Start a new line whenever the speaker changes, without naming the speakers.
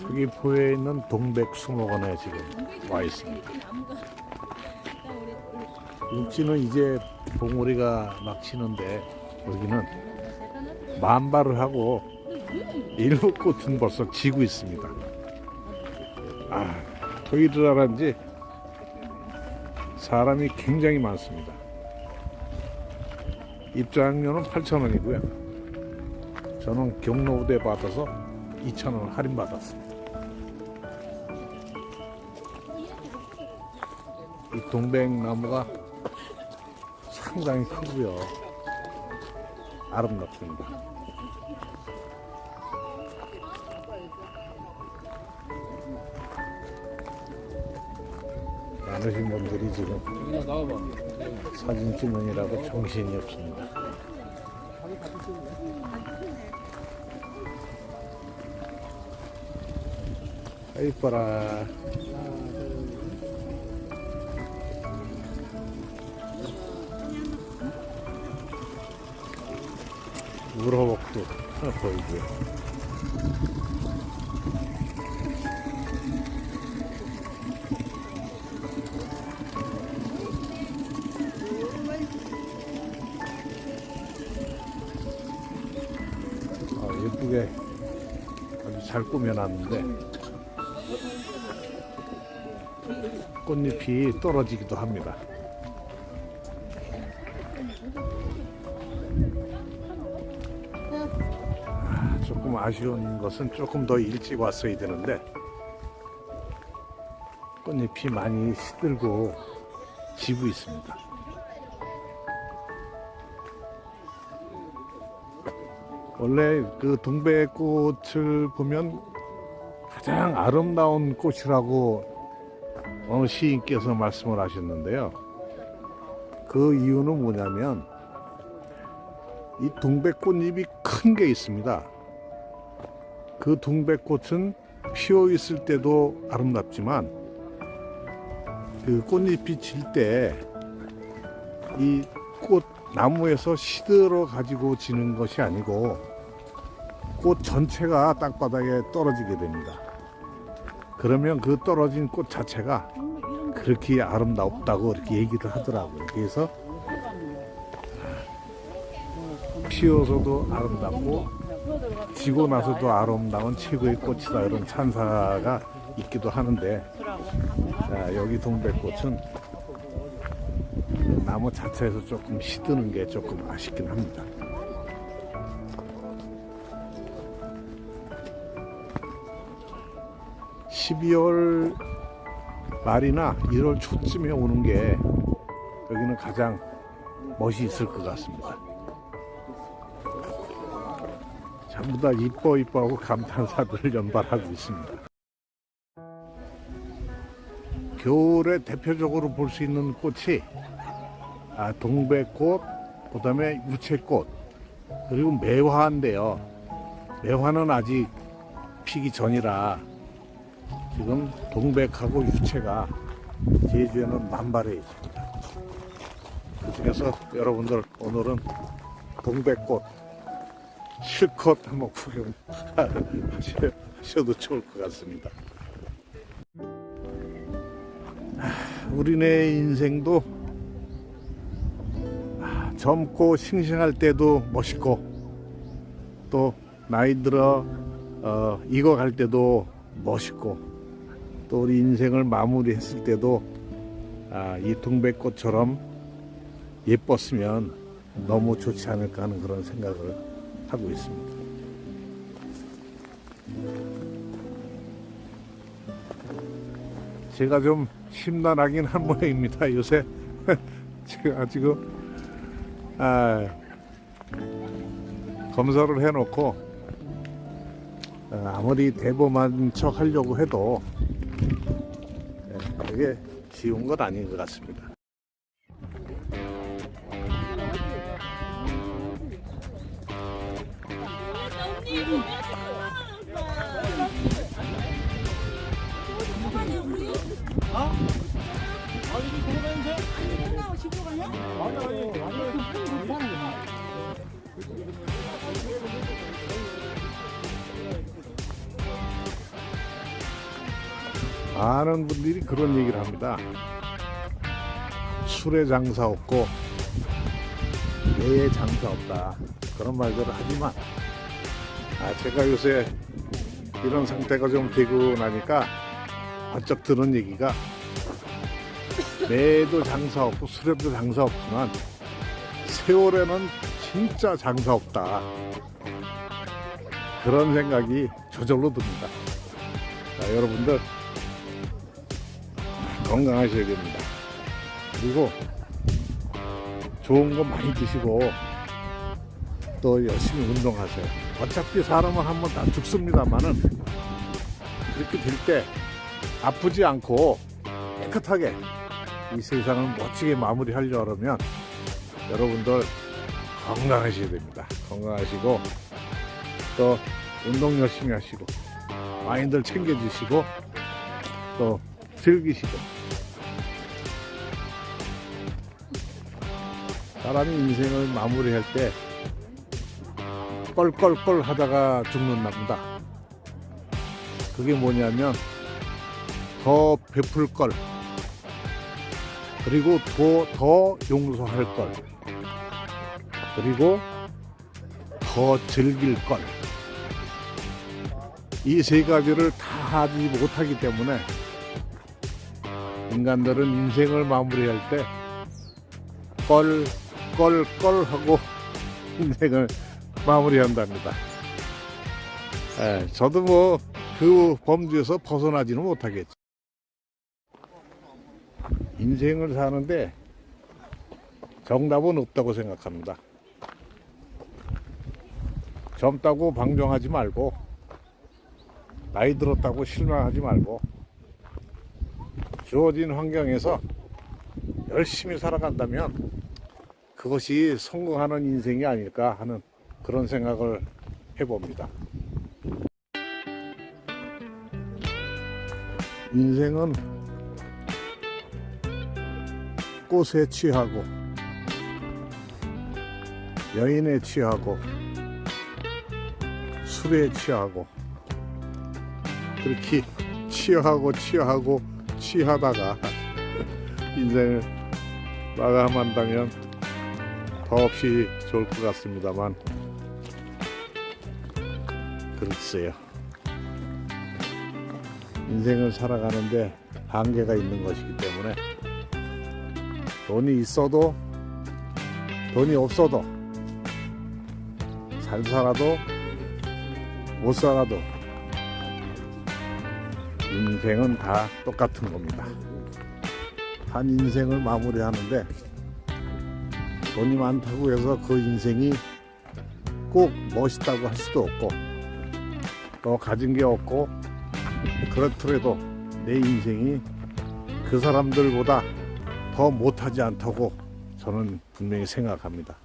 서귀포에 있는 동백숭어관에 지금 와 있습니다. 육치는 이제 봉우리가 막 치는데 여기는 만발을 하고 일곱 꽃은 벌써 지고 있습니다. 아, 토일을 았는지 사람이 굉장히 많습니다. 입장료는 8,000원이고요. 저는 경로우대 받아서 2,000원 할인 받았습니다. 이 동백나무가 상당히 크고요. 아름답습니다. 많으신 분들이 지금 사진 찍는이라고 정신이 없습니다. 이뻐라. 우럭도 하나 보이고요. 아, 예쁘게 아주 잘 꾸며놨는데. 꽃잎이 떨어지기도 합니다. 아, 조금 아쉬운 것은 조금 더 일찍 왔어야 되는데 꽃잎이 많이 시들고 지고 있습니다. 원래 그 동백꽃을 보면 가장 아름다운 꽃이라고 어느 시인께서 말씀을 하셨는데요. 그 이유는 뭐냐면 이 둥백꽃잎이 큰 게 있습니다. 그 둥백꽃은 피어 있을 때도 아름답지만 그 꽃잎이 질 때 이 꽃 나무에서 시들어 가지고 지는 것이 아니고 꽃 전체가 땅바닥에 떨어지게 됩니다. 그러면 그 떨어진 꽃 자체가 그렇게 아름답다고 이렇게 얘기를 하더라고요. 그래서 피어서도 아름답고 지고 나서도 아름다운 최고의 꽃이다 이런 찬사가 있기도 하는데 자, 여기 동백꽃은 나무 자체에서 조금 시드는 게 조금 아쉽긴 합니다. 12월 말이나 1월 초쯤에 오는 게 여기는 가장 멋이 있을 것 같습니다. 전부 다 이뻐 이뻐하고 감탄사들을 연발하고 있습니다. 겨울에 대표적으로 볼 수 있는 꽃이 아, 동백꽃, 그 다음에 유채꽃, 그리고 매화인데요. 매화는 아직 피기 전이라 지금 동백하고 유채가 제주에는 만발해 있습니다. 그중에서 여러분들 오늘은 동백꽃 실컷 한번 구경하셔도 좋을 것 같습니다. 아, 우리네 인생도 아, 젊고 싱싱할 때도 멋있고 또 나이 들어 어, 익어갈 때도 멋있고 또 우리 인생을 마무리했을 때도 아, 이 동백꽃처럼 예뻤으면 너무 좋지 않을까 하는 그런 생각을 하고 있습니다. 제가 좀 심란하긴 한 모양입니다. 요새 제가 지금 아, 검사를 해놓고 아, 아무리 대범한 척 하려고 해도 이게 네, 쉬운 것 아닌 것 같습니다. 음. 많은 분들이 그런 얘기를 합니다. 술에 장사 없고 뇌에 장사 없다. 그런 말들을 하지만 아 제가 요새 이런 상태가 좀 되고 나니까 바짝 들은 얘기가 뇌에도 장사 없고 술에도 장사 없지만 세월에는 진짜 장사 없다. 그런 생각이 저절로 듭니다. 자, 여러분들 건강하셔야 됩니다. 그리고 좋은 거 많이 드시고 또 열심히 운동하세요. 어차피 사람은 한 번 다 죽습니다만은 그렇게 될 때 아프지 않고 깨끗하게 이 세상을 멋지게 마무리하려 그러면 여러분들 건강하셔야 됩니다. 건강하시고 또 운동 열심히 하시고 마인드를 챙겨주시고 또 즐기시고 사람이 인생을 마무리할 때 껄껄껄 하다가 죽는나 보다. 그게 뭐냐면 더 베풀 걸 그리고 더, 더 용서할 걸 그리고 더 즐길 걸 이 세 가지를 다 하지 못하기 때문에 인간들은 인생을 마무리할 때 껄, 껄껄하고 인생을 마무리한답니다. 에, 예, 저도 뭐 그 범주에서 벗어나지는 못하겠죠. 인생을 사는데 정답은 없다고 생각합니다. 젊다고 방종하지 말고 나이 들었다고 실망하지 말고 주어진 환경에서 열심히 살아간다면 그것이 성공하는 인생이 아닐까 하는 그런 생각을 해봅니다. 인생은 꽃에 취하고 여인에 취하고 술에 취하고 그렇게 취하고 취하고 취하다가 인생을 마감한다면 더없이 좋을 것 같습니다만 글쎄요 인생을 살아가는데 한계가 있는 것이기 때문에 돈이 있어도 돈이 없어도 잘 살아도 못 살아도 인생은 다 똑같은 겁니다. 한 인생을 마무리하는데 돈이 많다고 해서 그 인생이 꼭 멋있다고 할 수도 없고 또 가진 게 없고 그렇더라도 내 인생이 그 사람들보다 더 못하지 않다고 저는 분명히 생각합니다.